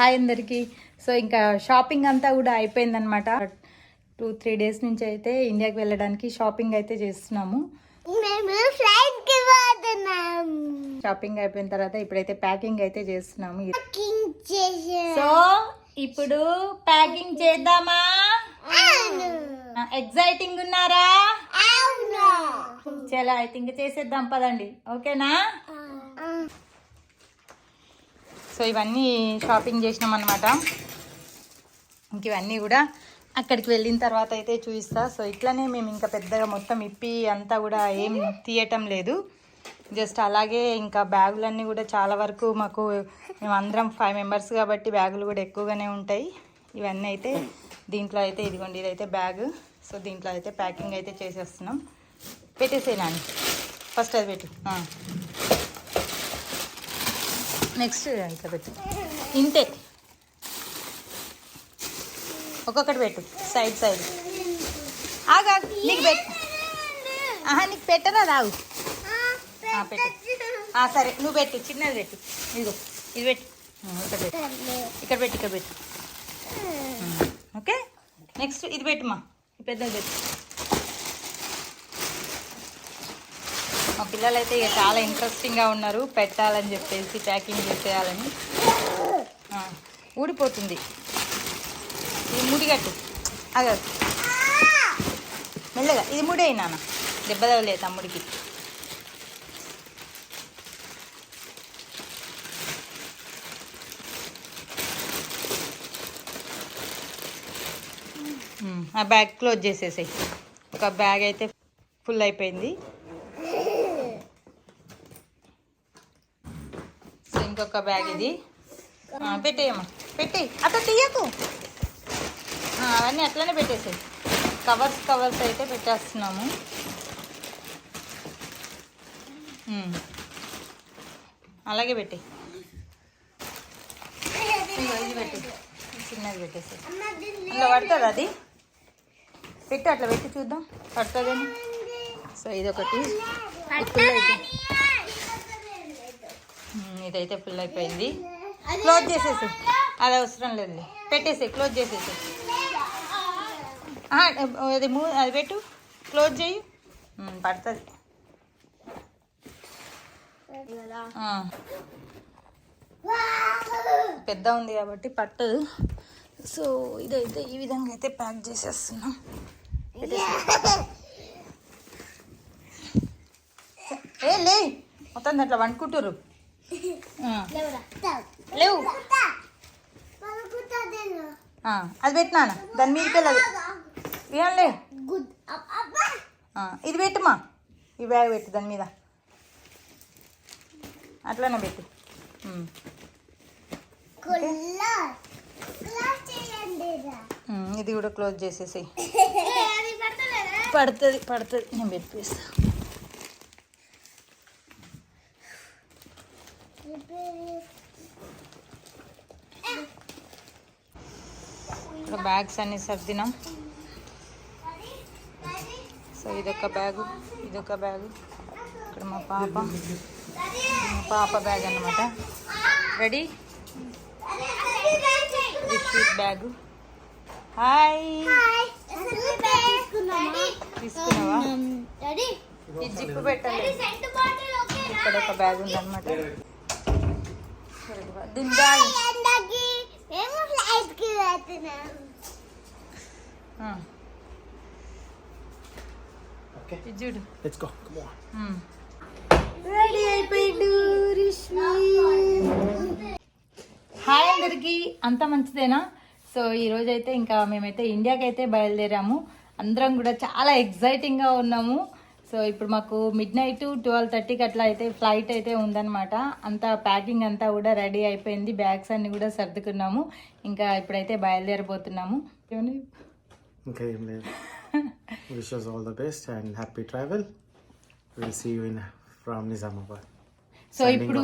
Hi అందరికీ. So ఇంకా shopping అంతా కూడా అయిపోయిందనమాట టూ త్రీ డేస్ నుంచి అయితే ఇండియాకి వెళ్ళడానికి షాపింగ్ అయితే చేస్తున్నాము. షాపింగ్ అయిపోయిన తర్వాత ఇప్పుడైతే ప్యాకింగ్ అయితే చేస్తున్నాము. సో ఇప్పుడు ప్యాకింగ్ చేద్దామా? ఎగ్జైటింగ్ ఉన్నారా? చాలా అయితే ఇంకా చేసేద్దాం పదండి. ఓకేనా? సో ఇవన్నీ షాపింగ్ చేసినాం అనమాట ఇంక ఇవన్నీ కూడా అక్కడికి వెళ్ళిన తర్వాత అయితే చూపిస్తా. సో ఇట్లానే మేము ఇంకా పెద్దగా మొత్తం ఇప్పి అంతా కూడా ఏం తీయటం లేదు. జస్ట్ అలాగే ఇంకా బ్యాగులన్నీ కూడా చాలా వరకు మాకు మేము అందరం ఫైవ్ మెంబర్స్ కాబట్టి బ్యాగులు కూడా ఎక్కువగానే ఉంటాయి. ఇవన్నీ అయితే దీంట్లో అయితే ఇదిగోండి ఇదైతే బ్యాగ్. సో దీంట్లో అయితే ప్యాకింగ్ అయితే చేసేస్తున్నాం. పెట్టేసే ఫస్ట్ అది పెట్టు. నెక్స్ట్ ఇట్లా పెట్టు? ఇంతే. ఒక్కొక్కటి పెట్టు సైడ్ సైడ్. ఆగా నీకు పెట్టు. ఆహా నీకు పెట్టరా రావు. ఆ, పెట్టు. సరే నువ్వు పెట్టు చిన్నది పెట్టు. ఇదిగో ఇది పెట్టు. ఇక్కడ పెట్టు. ఇక్కడ పెట్టు ఇక్కడ పెట్టు. ఓకే? నెక్స్ట్ ఇది పెట్టుమా పెద్దది పెట్టు. పిల్లలు అయితే ఇక చాలా ఇంట్రెస్టింగ్గా ఉన్నారు. పెట్టాలని చెప్పేసి ప్యాకింగ్ చేసేయాలని. ఊడిపోతుంది. ఇది ముడిగట్టు అదే మెల్లగా. ఇది ముడి అయినా దెబ్బ తగలే తమ్ముడికి ఆ బ్యాగ్ క్లోజ్ చేసేసాయి. ఒక బ్యాగ్ అయితే ఫుల్ అయిపోయింది. ఇంకొక బ్యాగ్ ఇది. పెట్టేయమ్మా. పెట్టేయి. అట్లా తీయకు. అవన్నీ అట్లనే పెట్టేసాయి. కవర్స్ కవర్స్ అయితే పెట్టేస్తున్నాము. అలాగే ఇది పెట్టు చిన్నది పెట్టేసాయి. అందులో పడుతుంది అది? పెట్టు అట్లా పెట్టి చూద్దాం. పడుతుందని సో ఇదొకటి. ఉమ్, ఇదైతే ఫుల్ అయిపోయింది. క్లోజ్ చేసేసి అది అవసరం లేదు పెట్టేసి క్లోజ్ చేసేసి అది మూ అది పెట్టు. క్లోజ్ చేయి. పడుతుంది. పెద్ద ఉంది కాబట్టి పట్టదు. సో ఇదైతే ఈ విధంగా అయితే ప్యాక్ చేసేస్తున్నాం. ఏ లే. మొత్తం దాంట్లో వండుకుంటారు లేవు. అది పెట్టినా దాని మీదకి వెళ్ళదు ఏం ఇది పెట్టుమా ఈ బ్యాగ్ పెట్టు దాని మీద. అట్లానే పెట్టు. ఇది కూడా క్లోజ్ చేసేసి పడుతుంది పడుతుంది. నేను పెట్టేస్తా. ఇక్కడ బ్యాగ్స్ అన్ని సర్దినాం. సో ఇదొక బ్యాగు ఇదొక బ్యాగు ఇక్కడ మా పాప మా పాప బ్యాగ్ అన్నమాట. రెడీ రిషీట్ బ్యాగు హాయ్ తీసుకున్నావా? ఈ జిప్పు పెట్టాలి ఇక్కడ ఒక బ్యాగ్ ఉందన్నమాట. దీని బ్యాగ్ చూడు. రెడీ అయిపోయిండు హాయ్ అందరికి. అంత మంచిదేనా? సో ఈరోజు అయితే ఇంకా మేమైతే ఇండియాకి అయితే బయలుదేరాము. అందరం కూడా చాలా ఎగ్జైటింగ్గా ఉన్నాము. సో ఇప్పుడు మాకు మిడ్ నైట్ ట్వెల్వ్ థర్టీకి అట్లా అయితే ఫ్లైట్ అయితే ఉందన్నమాట. అంతా ప్యాకింగ్ అంతా కూడా రెడీ అయిపోయింది. బ్యాగ్స్ అన్ని కూడా సర్దుకున్నాము. ఇంకా ఇప్పుడైతే బయలుదేరబోతున్నాము. you in from Nizamabad. So ఇప్పుడు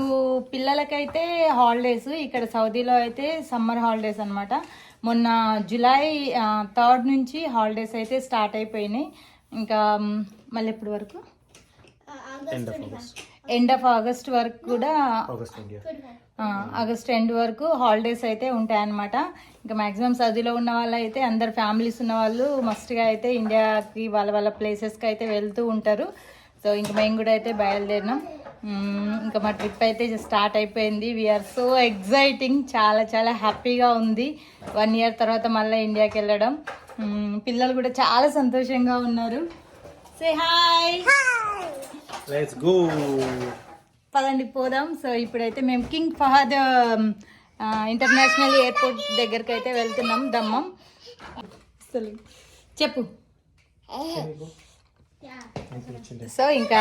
పిల్లలకైతే హాలిడేస్ ఇక్కడ సౌదీలో అయితే సమ్మర్ హాలిడేస్ అన్నమాట. మొన్న జూలై థర్డ్ నుంచి హాలిడేస్ అయితే స్టార్ట్ అయిపోయినాయి. ఇంకా మళ్ళీ ఎప్పటి వరకు. ఎండ్ ఆఫ్ ఆగస్ట్ వరకు కూడా ఆగస్ట్ ఇండియా ఆ, ఆగస్ట్ ఎండ్ వరకు హాలిడేస్ అయితే ఉంటాయన్నమాట. ఇంకా మాక్సిమం సౌదీలో ఉన్న వాళ్ళు అయితే అందరు ఫ్యామిలీస్ ఉన్న వాళ్ళు మస్ట్గా అయితే ఇండియాకి వాళ్ళ వాళ్ళ ప్లేసెస్కి అయితే వెళ్తూ ఉంటారు. సో ఇంక మేము కూడా అయితే బయలుదేరినాం. ఇంకా మా ట్రిప్ అయితే స్టార్ట్ అయిపోయింది. వీఆర్ సో ఎగ్జైటింగ్ చాలా చాలా హ్యాపీగా ఉంది. వన్ ఇయర్ తర్వాత మళ్ళీ ఇండియాకి వెళ్ళడం. పిల్లలు కూడా చాలా సంతోషంగా ఉన్నారు. సే హాయ్ లెట్స్ గో పదండి పోదాం. సో ఇప్పుడైతే మేము కింగ్ ఫహద్ ఇంటర్నేషనల్ ఎయిర్పోర్ట్ దగ్గరికి అయితే వెళ్తున్నాం. దమ్మం. చెప్పు. సో ఇంకా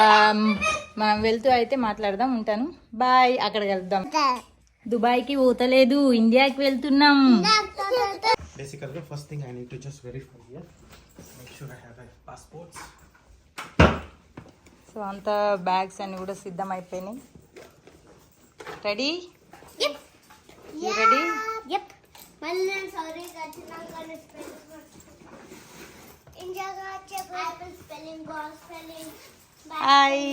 మనం వెళ్తూ అయితే మాట్లాడదాం ఉంటాను. బాయ్ అక్కడికి వెళ్దాం దుబాయ్కి పోతలేదు ఇండియాకి వెళ్తున్నాం. I need to just verify here. Make sure I have a passports. So అంతా బ్యాగ్స్ అన్ని కూడా సిద్ధం అయిపోయినాయి రెడీ రెడీ హాయ్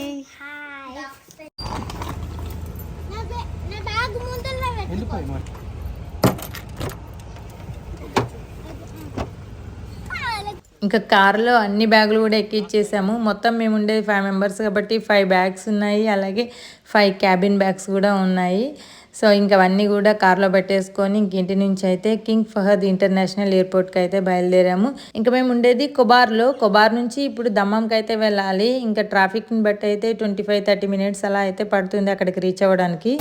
ఇంకా కార్లో అన్ని బ్యాగులు కూడా ఎక్కిచ్చేసాము. మొత్తం మేము ఉండేది ఫైవ్ మెంబర్స్ కాబట్టి ఫైవ్ బ్యాగ్స్ ఉన్నాయి. అలాగే ఫైవ్ క్యాబిన్ బ్యాగ్స్ కూడా ఉన్నాయి. సో ఇంకా అవన్నీ కూడా కార్లో పెట్టేసుకొని ఇంక ఇంటి నుంచి అయితే కింగ్ ఫహద్ ఇంటర్నేషనల్ ఎయిర్పోర్ట్కి అయితే బయలుదేరాము. ఇంకా మేము ఉండేది కొబార్లో. కొబార్ నుంచి ఇప్పుడు దమ్మంకి అయితే వెళ్ళాలి. ఇంకా ట్రాఫిక్ని బట్టి అయితే ట్వంటీ ఫైవ్ థర్టీ మినిట్స్ అలా అయితే పడుతుంది అక్కడికి రీచ్ అవ్వడానికి.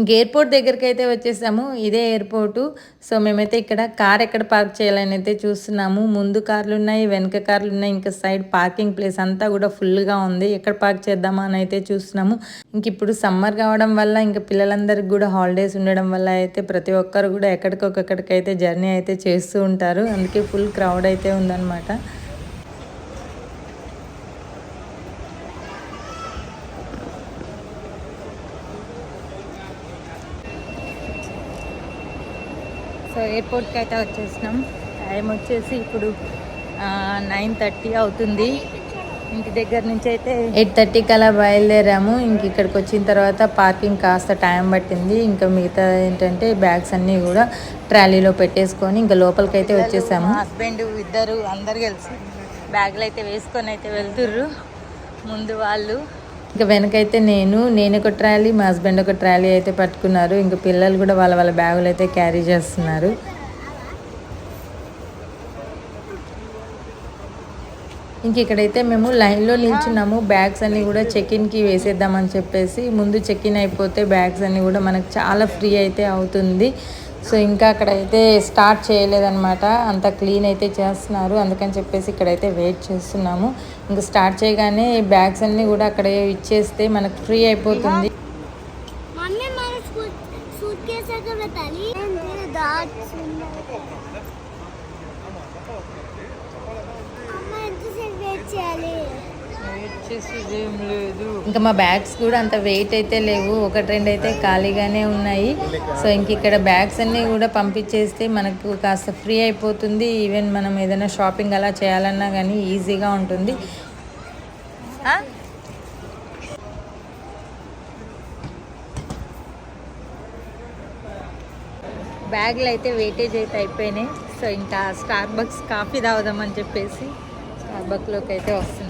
ఇంక ఎయిర్పోర్ట్ దగ్గరికి అయితే వచ్చేసాము. ఇదే ఎయిర్పోర్టు. సో మేమైతే ఇక్కడ కార్ ఎక్కడ పార్క్ చేయాలని అయితే చూస్తున్నాము. ముందు కార్లు ఉన్నాయి వెనక కార్లు ఉన్నాయి ఇంకా సైడ్ పార్కింగ్ ప్లేస్ అంతా కూడా ఫుల్గా ఉంది. ఎక్కడ పార్క్ చేద్దామా అని అయితే చూస్తున్నాము. ఇంక ఇప్పుడు సమ్మర్ కావడం వల్ల ఇంకా పిల్లలందరికీ కూడా హాలిడేస్ ఉండడం వల్ల అయితే ప్రతి ఒక్కరు కూడా ఎక్కడికొకక్కడికైతే అయితే జర్నీ అయితే చేస్తూ ఉంటారు. అందుకే ఫుల్ క్రౌడ్ అయితే ఉందన్నమాట. సో ఎయిర్పోర్ట్కి అయితే వచ్చేసినాం. టైం వచ్చేసి ఇప్పుడు నైన్ థర్టీ అవుతుంది. ఇంటి దగ్గర నుంచి అయితే ఎయిట్ థర్టీకి అలా బయలుదేరాము. ఇంక ఇక్కడికి వచ్చిన తర్వాత పార్కింగ్ కాస్త టైం పట్టింది. ఇంకా మిగతా ఏంటంటే బ్యాగ్స్ అన్నీ కూడా ట్రాలీలో పెట్టేసుకొని ఇంకా లోపలికి అయితే వచ్చేసాము. హస్బెండ్ ఇద్దరు అందరు కలిసి బ్యాగులు అయితే వేసుకొని అయితే వెళ్తుర్రు. ముందు వాళ్ళు ఇంకా వెనకైతే నేను నేను ఒక ట్రాలీ మా హస్బెండ్ ఒక ట్రాలీ అయితే పట్టుకున్నారు. ఇంకా పిల్లలు కూడా వాళ్ళ వాళ్ళ బ్యాగులు అయితే క్యారీ చేస్తున్నారు. ఇంక ఇక్కడైతే మేము లైన్లో నిల్చున్నాము. బ్యాగ్స్ అన్నీ కూడా చెక్ ఇన్కి వేసేద్దామని చెప్పేసి ముందు చెక్ ఇన్ అయిపోతే బ్యాగ్స్ అన్ని కూడా మనకు చాలా ఫ్రీ అయితే అవుతుంది. సో ఇంకా అక్కడైతే స్టార్ట్ చేయలేదన్నమాట. అంత క్లీన్ అయితే చేస్తున్నారు. అందుకని చెప్పేసి ఇక్కడైతే వెయిట్ చేస్తున్నాము. ఇంకా స్టార్ట్ చేయగానే బ్యాగ్స్ అన్ని కూడా అక్కడ ఇచ్చేస్తే మనకు ఫ్రీ అయిపోతుంది మమ్మీ మన సూట్ కేసు ఎక్కడ పెట్టాలి డాట్స్ అమ్మ ఎంతసేపు వెయిట్ చేయాలి ఇంకా మా బ్యాగ్స్ కూడా అంత వెయిట్ అయితే లేవు. ఒకటి రెండు అయితే ఖాళీగానే ఉన్నాయి. సో ఇంక ఇక్కడ బ్యాగ్స్ అన్నీ కూడా పంపించేస్తే మనకు కాస్త ఫ్రీ అయిపోతుంది. ఈవెన్ మనం ఏదైనా షాపింగ్ అలా చేయాలన్నా కానీ ఈజీగా ఉంటుంది. బ్యాగ్లు అయితే వెయిటేజ్ అయితే అయిపోయినాయి. సో ఇంకా స్టార్ బక్స్ కాఫీ తాగుదామని చెప్పేసి స్టార్ బక్లోకి అయితే వస్తున్నాం.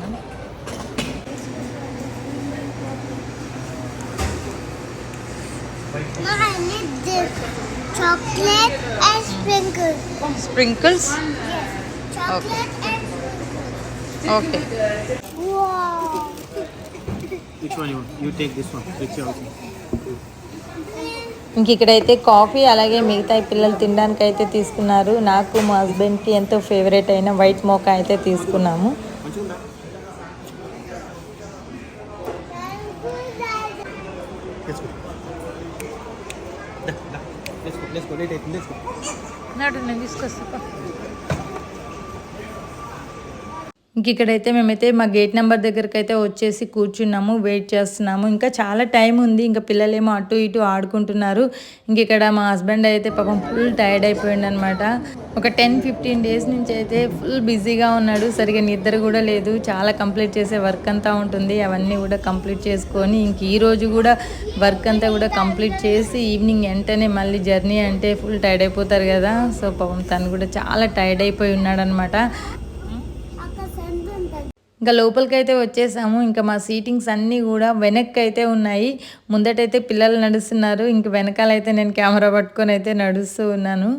This chocolate and sprinkles. Sprinkles Chocolate and okay wow. Which one you want? You take this one. Which you also. ఇంక ఇక్కడైతే కాఫీ అలాగే మిగతా పిల్లలు తినడానికి అయితే తీసుకున్నారు నాకు మా హస్బెండ్కి ఎంతో ఫేవరెట్ అయిన వైట్ మోకా అయితే తీసుకున్నాము प्लेट एकलीच नाही डिस्कस ఇంక ఇక్కడైతే మేమైతే మా గేట్ నెంబర్ దగ్గరికి అయితే వచ్చేసి కూర్చున్నాము వెయిట్ చేస్తున్నాము. ఇంకా చాలా టైం ఉంది ఇంకా పిల్లలేమో అటు ఇటు ఆడుకుంటున్నారు. ఇంక ఇక్కడ మా హస్బెండ్ అయితే పాపం ఫుల్ టైర్డ్ అయిపోయింది అనమాట ఒక టెన్ ఫిఫ్టీన్ డేస్ నుంచి అయితే ఫుల్ బిజీగా ఉన్నాడు సరిగా నిద్ర కూడా లేదు. చాలా కంప్లీట్ చేసే వర్క్ అంతా ఉంటుంది అవన్నీ కూడా కంప్లీట్ చేసుకొని ఇంక ఈరోజు కూడా వర్క్ అంతా కూడా కంప్లీట్ చేసి ఈవినింగ్ వెంటనే మళ్ళీ జర్నీ అంటే ఫుల్ టైర్డ్ అయిపోతారు కదా. సో పాపం తను కూడా చాలా టైర్డ్ అయిపోయి ఉన్నాడనమాట. ఇంకా లోపలికి అయితే వచ్చేసాము. ఇంకా మా సీటింగ్స్ అన్నీ కూడా వెనక్కి అయితే ఉన్నాయి. ముందటైతే పిల్లలు నడుస్తున్నారు. ఇంక వెనకాలైతే నేను కెమెరా పట్టుకొని అయితే నడుస్తూ ఉన్నాను.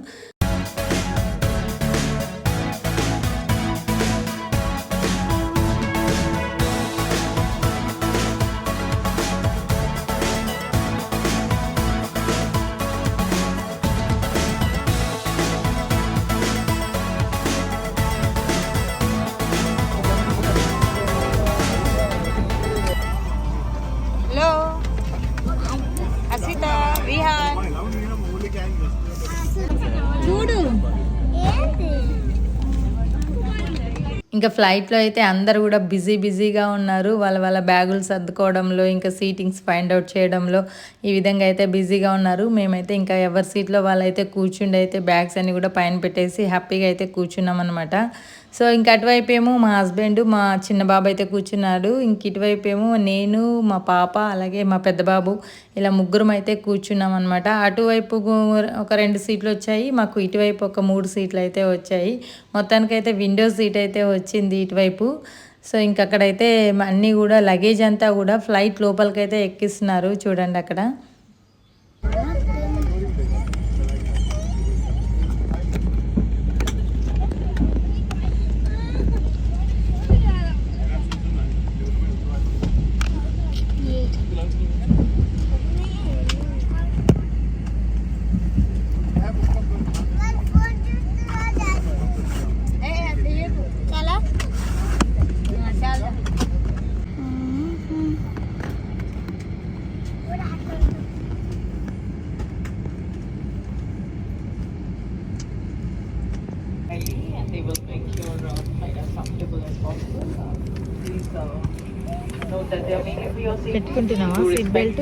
ఇంకా ఫ్లైట్లో అయితే అందరు కూడా బిజీ బిజీగా ఉన్నారు. వాళ్ళ వాళ్ళ బ్యాగులు సర్దుకోవడంలో ఇంకా సీటింగ్స్ ఫైండ్ అవుట్ చేయడంలో ఈ విధంగా అయితే బిజీగా ఉన్నారు. మేమైతే ఇంకా ఎవరి సీట్లో వాళ్ళైతే కూర్చుండి అయితే బ్యాగ్స్ అన్ని కూడా పైన పెట్టేసి హ్యాపీగా అయితే కూర్చున్నాం అనమాట సో ఇంక అటువైపు ఏమో మా హస్బెండ్ మా చిన్న బాబు అయితే కూర్చున్నాడు. ఇంక ఇటువైపు ఏమో నేను మా పాప అలాగే మా పెద్ద బాబు ఇలా ముగ్గురం అయితే కూర్చున్నాం అనమాట అటువైపు ఒక రెండు సీట్లు వచ్చాయి మాకు ఇటువైపు ఒక మూడు సీట్లు అయితే వచ్చాయి. మొత్తానికైతే విండో సీట్ అయితే వచ్చింది ఇటువైపు. సో ఇంకక్కడైతే అన్నీ కూడా లగేజ్ అంతా కూడా ఫ్లైట్ లోపలికైతే ఎక్కిస్తున్నారు చూడండి అక్కడ పెట్టుకుంటున్నావా? సీట్ బెల్ట్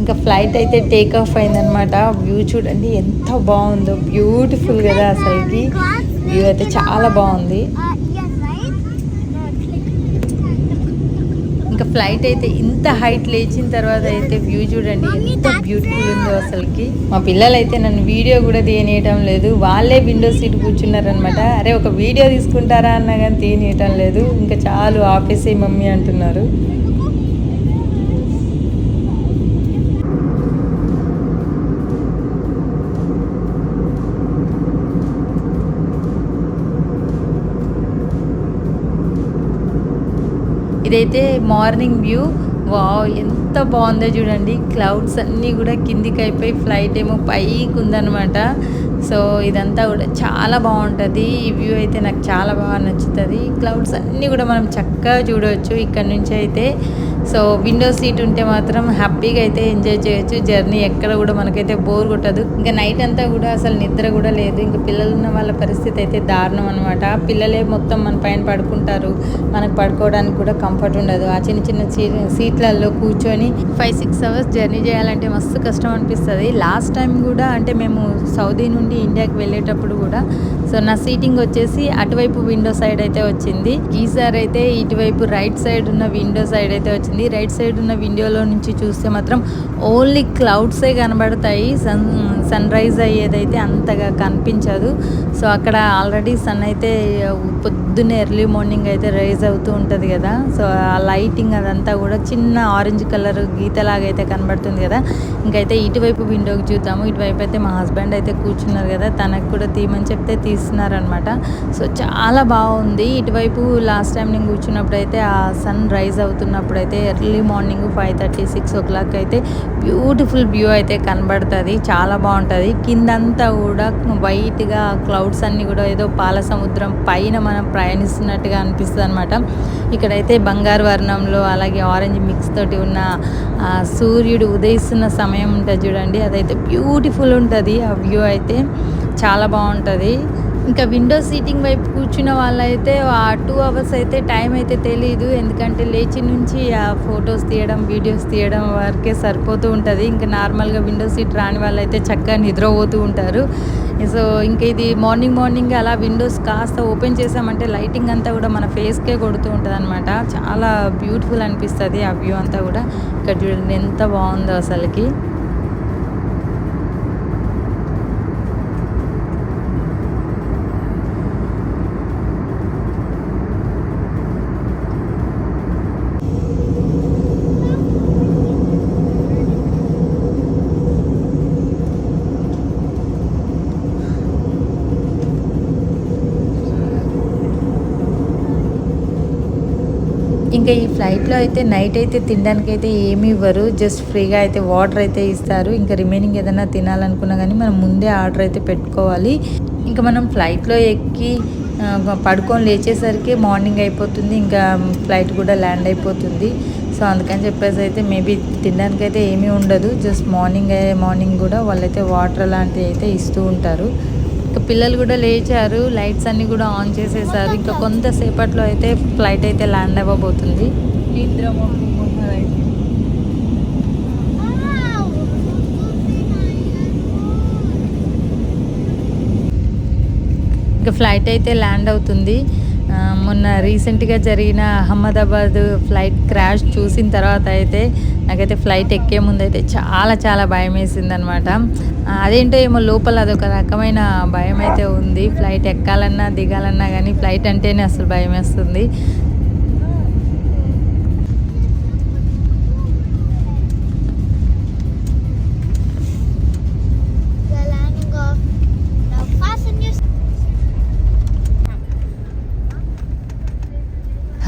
ఇంకా ఫ్లైట్ అయితే టేక్ ఆఫ్ అయిందనమాట వ్యూ చూడండి ఎంత బాగుందో. బ్యూటిఫుల్ కదా అసలుకి. వ్యూ అయితే చాలా బాగుంది. ఫ్లైట్ అయితే ఇంత హైట్ లేచిన తర్వాత అయితే వ్యూ చూడండి ఎంత బ్యూటిఫుల్ ఉందో అసలుకి. మా పిల్లలు అయితే నన్ను వీడియో కూడా తీయనీయటం లేదు. వాళ్ళే విండో సీట్ కూర్చున్నారనమాట అరే ఒక వీడియో తీసుకుంటారా అన్నా కానీ తీయనీయటం లేదు. ఇంకా చాలు ఆపేసే మమ్మీ అంటున్నారు. ఇదైతే మార్నింగ్ వ్యూ. వావ్ ఎంత బాగుందో చూడండి. క్లౌడ్స్ అన్నీ కూడా కిందికి అయిపోయి ఫ్లైట్ ఏమో పైకి ఉందన్నమాట. సో ఇదంతా కూడా చాలా బాగుంటుంది. ఈ వ్యూ అయితే నాకు చాలా బాగా నచ్చుతుంది. క్లౌడ్స్ అన్నీ కూడా మనం చక్కగా చూడవచ్చు ఇక్కడ నుంచి అయితే సో విండో సీట్ ఉంటే మాత్రం హ్యాపీగా అయితే ఎంజాయ్ చేయొచ్చు. జర్నీ ఎక్కడ కూడా మనకైతే బోర్ కొట్టదు. ఇంకా నైట్ అంతా కూడా అసలు నిద్ర కూడా లేదు. ఇంకా పిల్లలు ఉన్న వాళ్ళ పరిస్థితి అయితే దారుణం అనమాట పిల్లలే మొత్తం మన పైన పడుకుంటారు. మనకు పడుకోవడానికి కూడా కంఫర్ట్ ఉండదు. ఆ చిన్న చిన్న సీట్లలో కూర్చొని ఫైవ్ సిక్స్ అవర్స్ జర్నీ చేయాలంటే మస్తు కష్టం అనిపిస్తుంది. లాస్ట్ టైం కూడా అంటే మేము సౌదీ నుండి ఇండియాకి వెళ్ళేటప్పుడు కూడా సో నా సీటింగ్ వచ్చేసి అటువైపు విండో సైడ్ అయితే వచ్చింది. ఈసారి అయితే ఇటువైపు రైట్ సైడ్ ఉన్న విండో సైడ్ అయితే వచ్చింది. రైట్ సైడ్ ఉన్న విండోలో నుంచి చూస్తే మాత్రం ఓన్లీ క్లౌడ్సే కనబడతాయి. సన్ సన్ రైజ్ అయ్యేదైతే అంతగా కనిపించదు. సో అక్కడ ఆల్రెడీ సన్ అయితే పొద్దు పొద్దున్నే ఎర్లీ మార్నింగ్ అయితే రైజ్ అవుతూ ఉంటుంది కదా. సో ఆ లైటింగ్ అదంతా కూడా చిన్న ఆరెంజ్ కలర్ గీతలాగా అయితే కనబడుతుంది కదా. ఇంకైతే ఇటువైపు విండోకి చూద్దాము. ఇటువైపు అయితే మా హస్బెండ్ అయితే కూర్చున్నారు కదా. తనకు కూడా తీయమని చెప్తే తీస్తున్నారనమాట. సో చాలా బాగుంది. ఇటువైపు లాస్ట్ టైం నేను కూర్చున్నప్పుడు అయితే ఆ సన్ రైజ్ అవుతున్నప్పుడు అయితే early morning five thirty six o'clock అయితే బ్యూటిఫుల్ వ్యూ అయితే కనబడుతుంది. చాలా బాగుంటుంది. కిందంతా కూడా వైట్గా క్లౌడ్స్ అన్నీ కూడా ఏదో పాల సముద్రం పైన మనం ప్రయాణిస్తున్నట్టుగా అనిపిస్తుంది అనమాట ఇక్కడైతే బంగారు వర్ణంలో అలాగే ఆరెంజ్ మిక్స్ తోటి ఉన్న ఆ సూర్యుడు ఉదయిస్తున్న సమయం ఉంటుంది చూడండి. అదైతే బ్యూటిఫుల్ ఉంటుంది. ఆ వ్యూ అయితే చాలా బాగుంటుంది. ఇంకా విండో సీటింగ్ వైపు కూర్చున్న వాళ్ళైతే ఆ టూ అవర్స్ అయితే టైం అయితే తెలియదు ఎందుకంటే లేచి నుంచి ఆ ఫొటోస్ తీయడం వీడియోస్ తీయడం వరకే సరిపోతూ ఉంటుంది. ఇంకా నార్మల్గా విండో సీట్ రాని వాళ్ళైతే చక్కగా నిద్రపోతూ ఉంటారు. సో ఇంకా ఇది మార్నింగ్ మార్నింగ్ అలా విండోస్ కాస్త ఓపెన్ చేసామంటే లైటింగ్ అంతా కూడా మన ఫేస్కే కొడుతూ ఉంటుంది అనమాట చాలా బ్యూటిఫుల్ అనిపిస్తుంది ఆ వ్యూ అంతా కూడా. ఇక్కడ చూడండి ఎంత బాగుందో అసలుకి. ఇంకా ఈ ఫ్లైట్లో అయితే నైట్ అయితే తినడానికి అయితే ఏమి ఇవ్వరు. జస్ట్ ఫ్రీగా అయితే వాటర్ అయితే ఇస్తారు. ఇంకా రిమైనింగ్ ఏదైనా తినాలనుకున్నా కానీ మనం ముందే ఆర్డర్ అయితే పెట్టుకోవాలి. ఇంకా మనం ఫ్లైట్లో ఎక్కి పడుకొని లేచేసరికి మార్నింగ్ అయిపోతుంది. ఇంకా ఫ్లైట్ కూడా ల్యాండ్ అయిపోతుంది. సో అందుకని చెప్పేసి అయితే మేబీ తినడానికి అయితే ఏమీ ఉండదు. జస్ట్ మార్నింగ్ మార్నింగ్ కూడా వాళ్ళైతే వాటర్ లాంటివి అయితే ఇస్తూ ఉంటారు. పిల్లలు కూడా లేచారు లైట్స్ అన్ని కూడా ఆన్ చేసేసారు. ఇంకా కొంతసేపట్లో అయితే ఫ్లైట్ అయితే ల్యాండ్ అవ్వబోతుంది. నిద్ర ఇంకా ఫ్లైట్ అయితే ల్యాండ్ అవుతుంది. మొన్న రీసెంట్గా జరిగిన అహ్మదాబాద్ ఫ్లైట్ క్రాష్ చూసిన తర్వాత అయితే నాకైతే ఫ్లైట్ ఎక్కే ముందు అయితే చాలా చాలా భయం వేసింది అనమాట అదేంటో ఏమో లోపల అదొక రకమైన భయం అయితే ఉంది. ఫ్లైట్ ఎక్కాలన్నా దిగాలన్నా కానీ ఫ్లైట్ అంటేనే అసలు భయం వేస్తుంది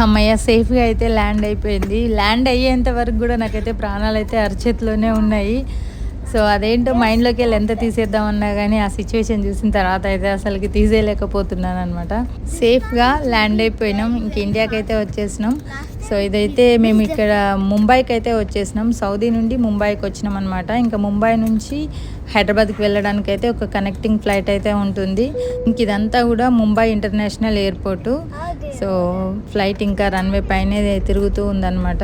అమ్మయ్య సేఫ్గా అయితే ల్యాండ్ అయిపోయింది. ల్యాండ్ అయ్యేంత వరకు కూడా నాకైతే ప్రాణాలు అయితే అరచేతిలోనే ఉన్నాయి. సో అదేంటో మైండ్లోకి వెళ్ళి ఎంత తీసేద్దామన్నా కానీ ఆ సిచ్యువేషన్ చూసిన తర్వాత అయితే అసలుకి తీసేయలేకపోతున్నాను అనమాట సేఫ్గా ల్యాండ్ అయిపోయినాం. ఇంక ఇండియాకి అయితే వచ్చేసినాం. సో ఇదైతే మేము ఇక్కడ ముంబైకి అయితే వచ్చేసినాం. సౌదీ నుండి ముంబైకి వచ్చినాం అనమాట ఇంకా ముంబై నుంచి హైదరాబాద్కి వెళ్ళడానికి అయితే ఒక కనెక్టింగ్ ఫ్లైట్ అయితే ఉంటుంది. ఇంక ఇదంతా కూడా Mumbai international airport. So flight ఇంకా రన్వే పైనే తిరుగుతూ ఉందన్నమాట.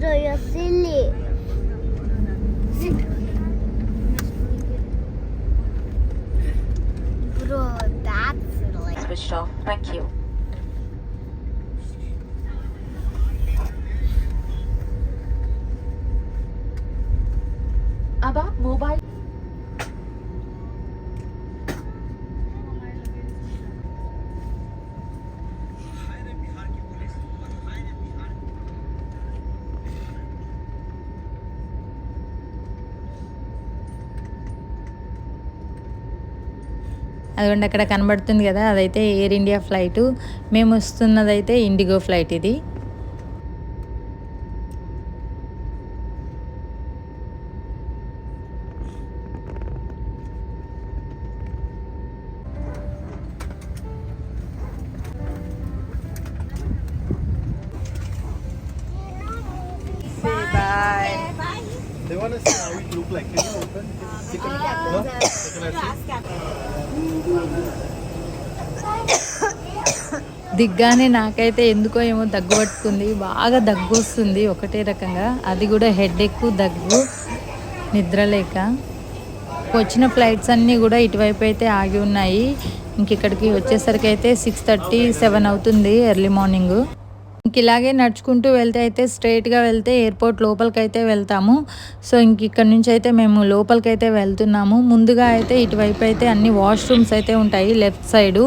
Bro, you're silly. Bro, that's switched off. Thank you. అదిగోండి అక్కడ కనబడుతుంది కదా అదైతే ఎయిర్ ఇండియా ఫ్లైటు మేము వస్తున్నదైతే ఇండిగో ఫ్లైట్ ఇది. దిగ్గానే నాకైతే ఎందుకో ఏమో దగ్గు పట్టుకుంది బాగా దగ్గు వస్తుంది ఒకటే రకంగా. అది కూడా హెడ్ ఎక్కు దగ్గు నిద్రలేక వచ్చిన ఫ్లైట్స్ అన్నీ కూడా ఇటువైపు అయితే ఆగి ఉన్నాయి. ఇంక ఇక్కడికి వచ్చేసరికి అయితే సిక్స్ థర్టీ సెవెన్ అవుతుంది ఎర్లీ మార్నింగ్ ఇంక ఇలాగే నడుచుకుంటూ వెళ్తే అయితే స్ట్రైట్గా వెళ్తే ఎయిర్పోర్ట్ లోపలికి అయితే వెళ్తాము. సో ఇంక ఇక్కడ నుంచి అయితే మేము లోపలికైతే వెళ్తున్నాము. ముందుగా అయితే ఇటువైపు అయితే అన్ని వాష్రూమ్స్ అయితే ఉంటాయి లెఫ్ట్ సైడ్.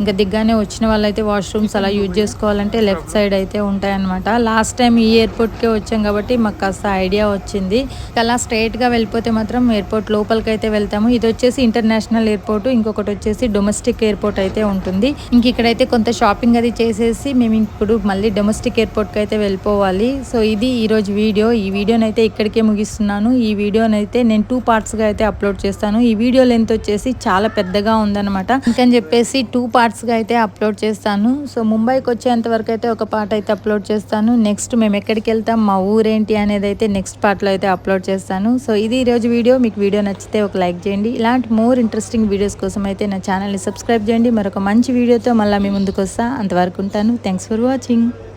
ఇంకా దిగ్గానే వచ్చిన వాళ్ళైతే వాష్రూమ్స్ అలా యూజ్ చేసుకోవాలంటే లెఫ్ట్ సైడ్ అయితే ఉంటాయన్నమాట. లాస్ట్ టైం ఈ ఎయిర్పోర్ట్కే వచ్చాం కాబట్టి మాకు కాస్త ఐడియా వచ్చింది. అలా స్ట్రైట్గా వెళ్ళిపోతే మాత్రం ఎయిర్పోర్ట్ లోపలికి అయితే వెళ్తాము. ఇది వచ్చేసి ఇంటర్నేషనల్ ఎయిర్పోర్ట్ ఇంకొకటి వచ్చేసి డొమెస్టిక్ ఎయిర్పోర్ట్ అయితే ఉంటుంది. ఇంక ఇక్కడైతే కొంత షాపింగ్ అది చేసేసి మేము ఇప్పుడు మళ్ళీ డొమెస్టిక్ ఎయిర్పోర్ట్కి అయితే వెళ్ళిపోవాలి. సో ఇది ఈరోజు వీడియో. ఈ వీడియోని అయితే ఇక్కడికే ముగిస్తున్నాను. ఈ వీడియోని అయితే నేను టూ పార్ట్స్గా అయితే అప్లోడ్ చేస్తాను. ఈ వీడియో లెంత్ వచ్చేసి చాలా పెద్దగా ఉందన్నమాట. ఇంకని చెప్పేసి టూ పార్ట్స్గా అయితే అప్లోడ్ చేస్తాను. సో ముంబైకి వచ్చేంత వరకు అయితే ఒక పార్ట్ అయితే అప్లోడ్ చేస్తాను. నెక్స్ట్ మేము ఎక్కడికి వెళ్తాం మా ఊరేంటి అనేది అయితే నెక్స్ట్ పార్ట్లో అయితే అప్లోడ్ చేస్తాను. సో ఇది ఈరోజు వీడియో. మీకు వీడియో నచ్చితే ఒక లైక్ చేయండి. ఇలాంటి మోర్ ఇంట్రెస్టింగ్ వీడియోస్ కోసం అయితే నా ఛానల్ని సబ్స్క్రైబ్ చేయండి. మరొక మంచి వీడియోతో మళ్ళీ మీ ముందుకు వస్తా అంతవరకు ఉంటాను. Thanks for watching